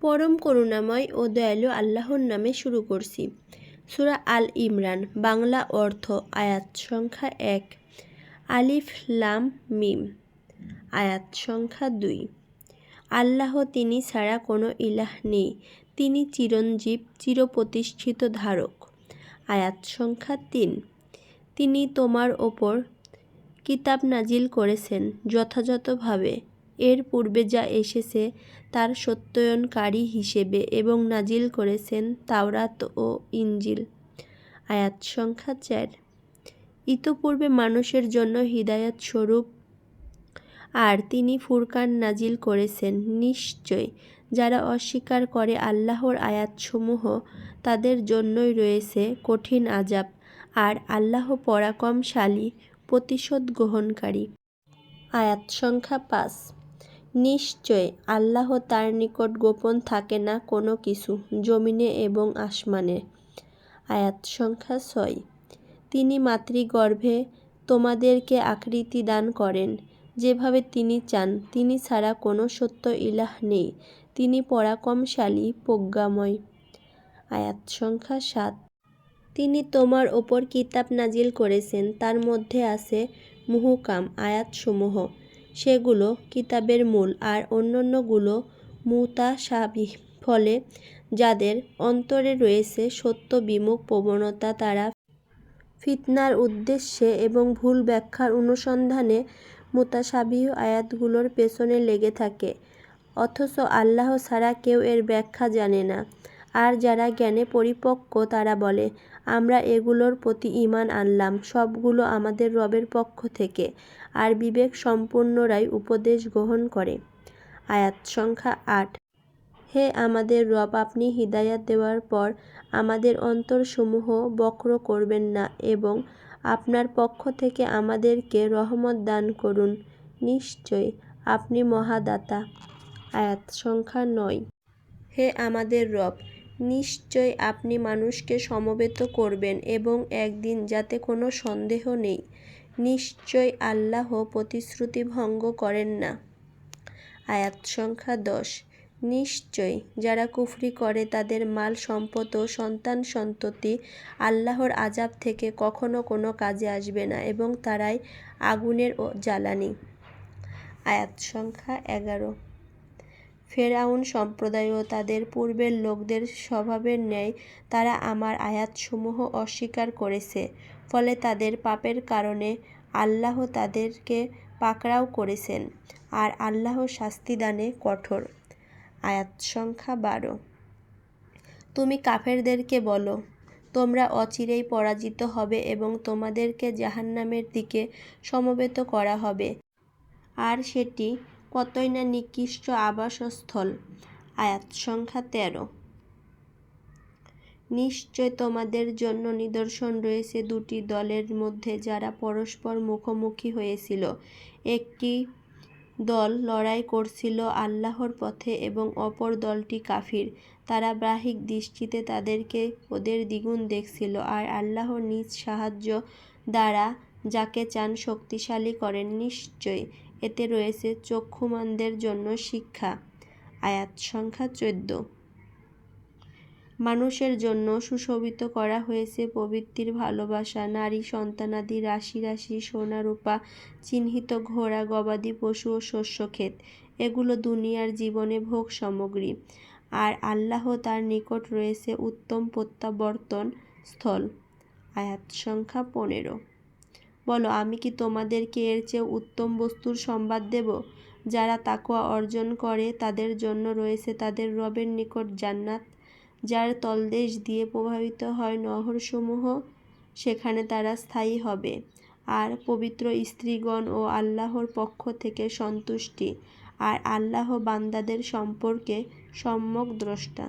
পরম করুণাময় ও দয়ালু আল্লাহর নামে শুরু করছি। সুরা আল ইমরান, বাংলা অর্থ, আয়াত সংখ্যা এক। আলিফ, লাম, মিম। আয়াত সংখ্যা দুই। আল্লাহ তিনি ছাড়া কোনো ইলাহ নেই, তিনি চিরঞ্জীব, চিরপ্রতিষ্ঠিত ধারক। আয়াত সংখ্যা তিন। তিনি তোমার ওপর কিতাব নাজিল করেছেন যথাযথভাবে। এর পূর্বে যা এসেছে, তার সত্যায়নকারী হিসেবে এবং নাজিল করেছেন তাওরাত ও ইঞ্জিল আয়াত সংখ্যা চার। ইতোপূর্বে মানুষের জন্য হিদায়াত স্বরূপ, আর তিনি ফুরকান নাজিল করেছেন নিশ্চয়। যারা অস্বীকার করে আল্লাহর আয়াতসমূহ, তাদের জন্যই রয়েছে কঠিন আজাব আর আল্লাহ পরাক্রমশালী, প্রতিশোধ গ্রহণকারী। আয়াত সংখ্যা পাঁচ। নিশ্চয় আল্লাহ তার নিকট গোপন থাকে না কোনো কিছু, জমিনে এবং আসমানে। আয়াত সংখ্যা ছয়। তিনি মাতৃগর্ভে তোমাদেরকে আকৃতি দান করেন। যেভাবে তিনি চান, তিনি ছাড়া কোনো সত্য ইলাহ নেই। তিনি পরাক্রমশালী, প্রজ্ঞাময়। আয়াত সংখ্যা সাত। তিনি তোমার ওপর কিতাব নাজিল করেছেন, তার মধ্যে আছে মুহুকাম, আয়াতসমূহ। সেগুলো কিতাবের মূল আর অন্যান্যগুলো মুতাসাবিহ ফলে যাদের অন্তরে রয়েছে সত্য বিমুখ প্রবণতা তারা ফিতনার উদ্দেশ্যে এবং ভুল ব্যাখ্যার অনুসন্ধানে মুতাসাবিহ আয়াতগুলোর পেছনে লেগে থাকে। অথচ আল্লাহ ছাড়া কেউ এর ব্যাখ্যা জানে না। আর যারা জ্ঞানে পরিপক্ক তারা বলে আমরা এগুলোর প্রতি ঈমান আনলাম, সবগুলো আমাদের রবের পক্ষ থেকে, আর বিবেক সম্পূর্ণরাই উপদেশ গ্রহণ করে। আয়াত সংখ্যা আট। হে আমাদের রব, আপনি হিদায়াত দেওয়ার পর আমাদের অন্তরসমূহ বক্র করবেন না এবং আপনার পক্ষ থেকে আমাদেরকে রহমত দান করুন। নিশ্চয় আপনি মহাদাতা। আয়াত সংখ্যা নয়। হে আমাদের রব নিশ্চয় আপনি মানুষকে সমবেত করবেন এবং একদিন যাতে কোনো সন্দেহ নেই। নিশ্চয় আল্লাহ প্রতিশ্রুতি ভঙ্গ করেন না। আয়াত সংখ্যা দশ। নিশ্চয় যারা কুফরি করে তাদের মাল, সম্পদ ও সন্তান সন্ততি আল্লাহর আজাব থেকে কখনো কোনো কাজে আসবে না এবং তারাই আগুনের জ্বালানি। আয়াত সংখ্যা এগারো। ফেরাউন সম্প্রদায় ও তাদের পূর্বের লোকদের স্বভাবের ন্যায় তারা আমার আয়াতসমূহ অস্বীকার করেছে। ফলে তাদের পাপের কারণে আল্লাহ তাদেরকে পাকড়াও করেছেন, আর আল্লাহ শাস্তিদানে কঠোর। আয়াত সংখ্যা বারো। তুমি কাফেরদেরকে বলো, তোমরা অচিরেই পরাজিত হবে এবং তোমাদেরকে জাহান্নামের দিকে সমবেত করা হবে। আর সেটি কতই না নিকৃষ্ট আবাসস্থল? আয়াত সংখ্যা তেরো। নিশ্চয় তোমাদের জন্য নিদর্শন রয়েছে দুটি দলের মধ্যে যারা পরস্পর মুখোমুখি হয়েছিল। একটি দল লড়াই করছিল আল্লাহর পথে এবং অপর দলটি কাফির। তারা বাহিক দৃষ্টিতে তাদেরকে ওদের দ্বিগুণ দেখছিল আর আল্লাহর নিজ সাহায্য দ্বারা যাকে চান শক্তিশালী করেন নিশ্চয়। এতে রয়েছে চক্ষুমানদের জন্য শিক্ষা, আয়াত সংখ্যা চোদ্দ। মানুষের জন্য সুশোভিত করা হয়েছে প্রবৃত্তির ভালোবাসা, নারী সন্তানাদি রাশি রাশি সোনা রূপা চিহ্নিত ঘোড়া, গবাদি পশু ও শস্যক্ষেত এগুলো দুনিয়ার জীবনে ভোগ সামগ্রী। আর আল্লাহ তার নিকট রয়েছে উত্তম প্রত্যাবর্তন স্থল। আয়াত সংখ্যা পনেরো। বলো, আমি কি তোমাদেরকে এর চেয়ে উত্তম বস্তুর সংবাদ দেব? যারা তাকোয়া অর্জন করে, তাদের জন্য রয়েছে তাদের রবের নিকট জান্নাত, যার তলদেশ দিয়ে প্রভাবিত হয় নহরসমূহ। সেখানে তারা স্থায়ী হবে। আর পবিত্র স্ত্রীগণ ও আল্লাহর পক্ষ থেকে সন্তুষ্টি। আর আল্লাহ বান্দাদের সম্পর্কে সম্যক দ্রষ্টা।